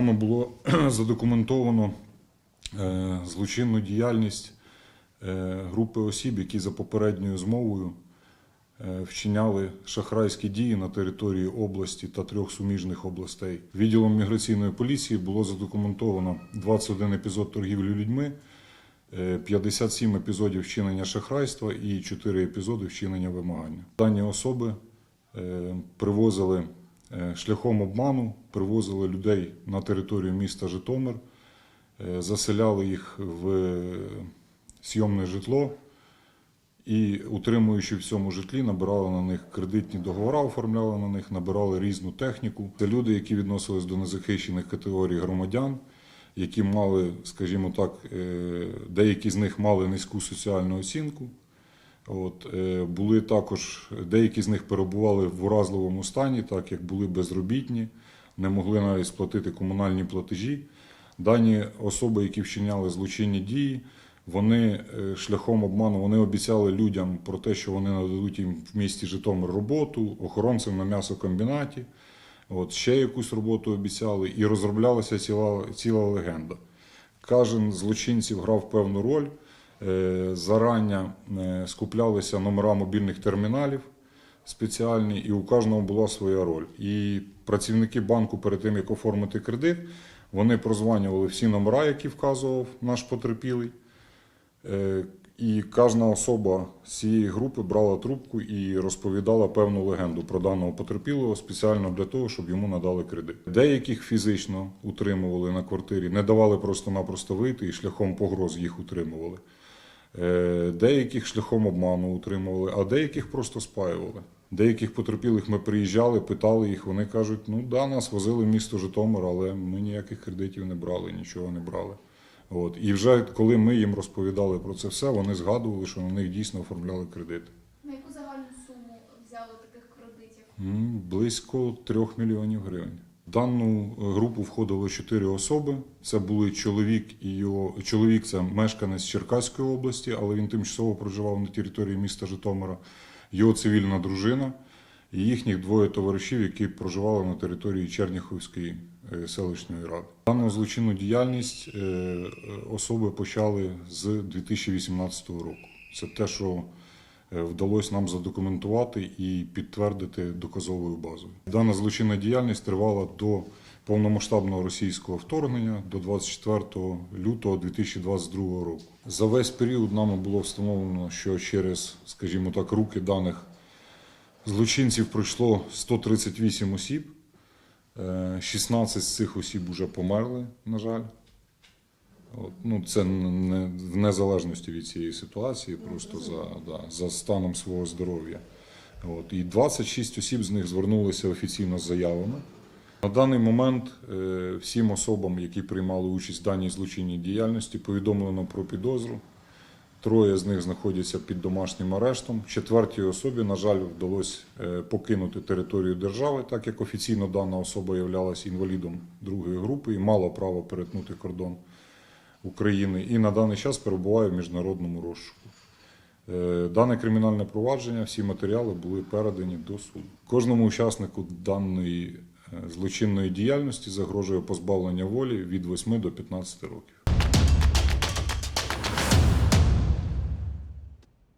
нами було задокументовано е, злочинну діяльність е, групи осіб, які за попередньою змовою е, вчиняли шахрайські дії на території області та трьох суміжних областей. Відділом міграційної поліції було задокументовано 21 епізод торгівлі людьми, е, 57 епізодів вчинення шахрайства і 4 епізоди вчинення вимагання. Дані особи привозили шляхом обману, привозили людей на територію міста Житомир, е, заселяли їх в е, сйомне житло і, утримуючи в цьому житлі, набирали на них кредитні договори, оформляли на них, набирали різну техніку. Це люди, які відносились до незахищених категорій громадян, які мали, скажімо так, е, деякі з них мали низьку соціальну оцінку. От, е, були також, деякі з них перебували в уразливому стані, так як були безробітні, не могли навіть сплатити комунальні платежі. Дані особи, які вчиняли злочинні дії, вони е, шляхом обману вони обіцяли людям про те, що вони нададуть їм в місті Житомир роботу, охоронцям на м'ясокомбінаті. От, ще якусь роботу обіцяли, і розроблялася ціла, ціла легенда. Кожен злочинців грав певну роль. Е, Зарання е, скуплялися номера мобільних терміналів спеціальні, і у кожного була своя роль. І працівники банку перед тим, як оформити кредит, вони прозванювали всі номера, які вказував наш потерпілий. Е, І кожна особа з цієї групи брала трубку і розповідала певну легенду про даного потерпілого спеціально для того, щоб йому надали кредит. Деяких фізично утримували на квартирі, не давали просто-напросто вийти і шляхом погроз їх утримували. Е, Деяких шляхом обману утримували, а деяких просто спаювали. Деяких потерпілих ми приїжджали, питали їх. Вони кажуть: ну да, нас возили в місто Житомир, але ми ніяких кредитів не брали, нічого не брали. От. І вже коли ми їм розповідали про це все, вони згадували, що на них дійсно оформляли кредити. На яку загальну суму взяли таких кредитів? Близько трьох мільйонів гривень. Дану групу входило чотири особи. Це були чоловік і його чоловік це мешканець Черкаської області, але він тимчасово проживав на території міста Житомира. Його цивільна дружина і їхніх двоє товаришів, які проживали на території Черніховської е, селищної ради. Дану злочинну діяльність е, е, особи почали з 2018 року. Це те, що вдалося нам задокументувати і підтвердити доказовою базою. Дана злочинна діяльність тривала до повномасштабного російського вторгнення до 24 лютого 2022 року. За весь період нами було встановлено, що через, скажімо так, руки даних злочинців пройшло 138 осіб. Е, 16 з цих осіб вже померли, на жаль. Ну, це не в незалежності від цієї ситуації, просто за, да, за станом свого здоров'я. От, і 26 осіб з них звернулися офіційно з заявами. На даний момент е, всім особам, які приймали участь в даній злочинній діяльності, повідомлено про підозру. Троє з них знаходяться під домашнім арештом. Четвертій особі, на жаль, вдалося е, покинути територію держави, так як офіційно дана особа являлася інвалідом другої групи і мала право перетнути кордон України і на даний час перебуває в міжнародному розшуку. Е, Дане кримінальне провадження, всі матеріали були передані до суду. Кожному учаснику даної е, злочинної діяльності загрожує позбавлення волі від 8 до 15 років.